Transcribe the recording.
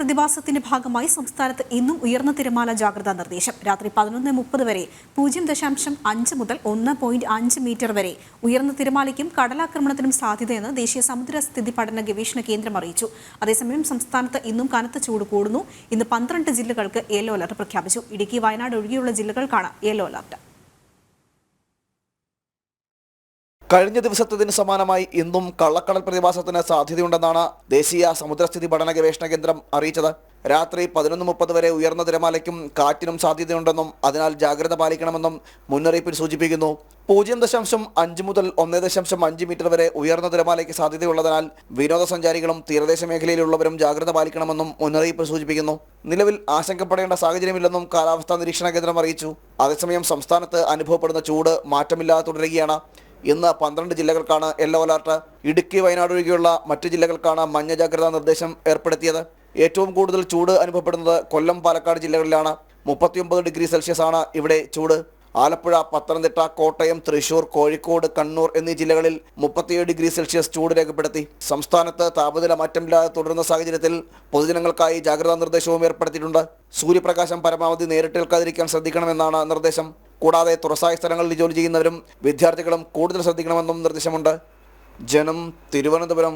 പ്രതിഭാസത്തിന്റെ ഭാഗമായി സംസ്ഥാനത്ത് ഇന്നും ഉയർന്ന തിരമാല ജാഗ്രതാ നിർദ്ദേശം. രാത്രി പതിനൊന്ന് മുപ്പത് വരെ പൂജ്യം ദശാംശം അഞ്ച് മുതൽ ഒന്ന് പോയിന്റ് അഞ്ച് മീറ്റർ വരെ ഉയർന്ന തിരമാലയ്ക്കും കടലാക്രമണത്തിനും സാധ്യതയെന്ന് ദേശീയ സമുദ്ര സ്ഥിതി പഠന ഗവേഷണ കേന്ദ്രം അറിയിച്ചു. അതേസമയം സംസ്ഥാനത്ത് ഇന്നും കനത്ത ചൂട് കൂടുന്നു. ഇന്ന് പന്ത്രണ്ട് ജില്ലകൾക്ക് യെല്ലോ അലർട്ട് പ്രഖ്യാപിച്ചു. ഇടുക്കി വയനാട് ഒഴികെയുള്ള ജില്ലകൾക്കാണ് യെല്ലോ അലർട്ട്. കഴിഞ്ഞ ദിവസത്തതിന് സമാനമായി ഇന്നും കള്ളക്കടൽ പ്രതിഭാസത്തിന് സാധ്യതയുണ്ടെന്നാണ് ദേശീയ സമുദ്രസ്ഥിതി പഠന ഗവേഷണ കേന്ദ്രം അറിയിച്ചത്. രാത്രി പതിനൊന്ന് മുപ്പത് വരെ ഉയർന്ന തിരമാലയ്ക്കും കാറ്റിനും സാധ്യതയുണ്ടെന്നും അതിനാൽ ജാഗ്രത പാലിക്കണമെന്നും മുന്നറിയിപ്പിൽ സൂചിപ്പിക്കുന്നു. പൂജ്യം ദശാംശം അഞ്ച് മുതൽ ഒന്ന് ദശാംശം അഞ്ച് മീറ്റർ വരെ ഉയർന്ന തിരമാലയ്ക്ക് സാധ്യതയുള്ളതിനാൽ വിനോദസഞ്ചാരികളും തീരദേശ മേഖലയിലുള്ളവരും ജാഗ്രത പാലിക്കണമെന്നും മുന്നറിയിപ്പ് സൂചിപ്പിക്കുന്നു. നിലവിൽ ആശങ്കപ്പെടേണ്ട സാഹചര്യമില്ലെന്നും കാലാവസ്ഥാ നിരീക്ഷണ കേന്ദ്രം അറിയിച്ചു. അതേസമയം സംസ്ഥാനത്ത് അനുഭവപ്പെടുന്ന ചൂട് മാറ്റമില്ലാതെ തുടരുകയാണ്. ഇന്ന് പന്ത്രണ്ട് ജില്ലകൾക്കാണ് യെല്ലോ അലർട്ട്. ഇടുക്കി വയനാട് ഒഴികെയുള്ള മറ്റ് ജില്ലകൾക്കാണ് മഞ്ഞ ജാഗ്രതാ നിർദ്ദേശം ഏർപ്പെടുത്തിയത്. ഏറ്റവും കൂടുതൽ ചൂട് അനുഭവപ്പെടുന്നത് കൊല്ലം പാലക്കാട് ജില്ലകളിലാണ്. മുപ്പത്തിയൊമ്പത് ഡിഗ്രി സെൽഷ്യസ് ആണ് ഇവിടെ ചൂട്. ആലപ്പുഴ പത്തനംതിട്ട കോട്ടയം തൃശൂർ കോഴിക്കോട് കണ്ണൂർ എന്നീ ജില്ലകളിൽ മുപ്പത്തിയേഴ് ഡിഗ്രി സെൽഷ്യസ് ചൂട് രേഖപ്പെടുത്തി. സംസ്ഥാനത്ത് താപനില മാറ്റമില്ലാതെ തുടരുന്ന സാഹചര്യത്തിൽ പൊതുജനങ്ങൾക്കായി ജാഗ്രതാ നിർദ്ദേശവും ഏർപ്പെടുത്തിയിട്ടുണ്ട്. സൂര്യപ്രകാശം പരമാവധി നേരിട്ടേൽക്കാതിരിക്കാൻ ശ്രദ്ധിക്കണമെന്നാണ് നിർദ്ദേശം. കൂടാതെ തുറസായ സ്ഥലങ്ങളിൽ ജോലി ചെയ്യുന്നവരും വിദ്യാർത്ഥികളും കൂടുതൽ ശ്രദ്ധിക്കണമെന്നും നിർദ്ദേശമുണ്ട്. ജനം തിരുവനന്തപുരം.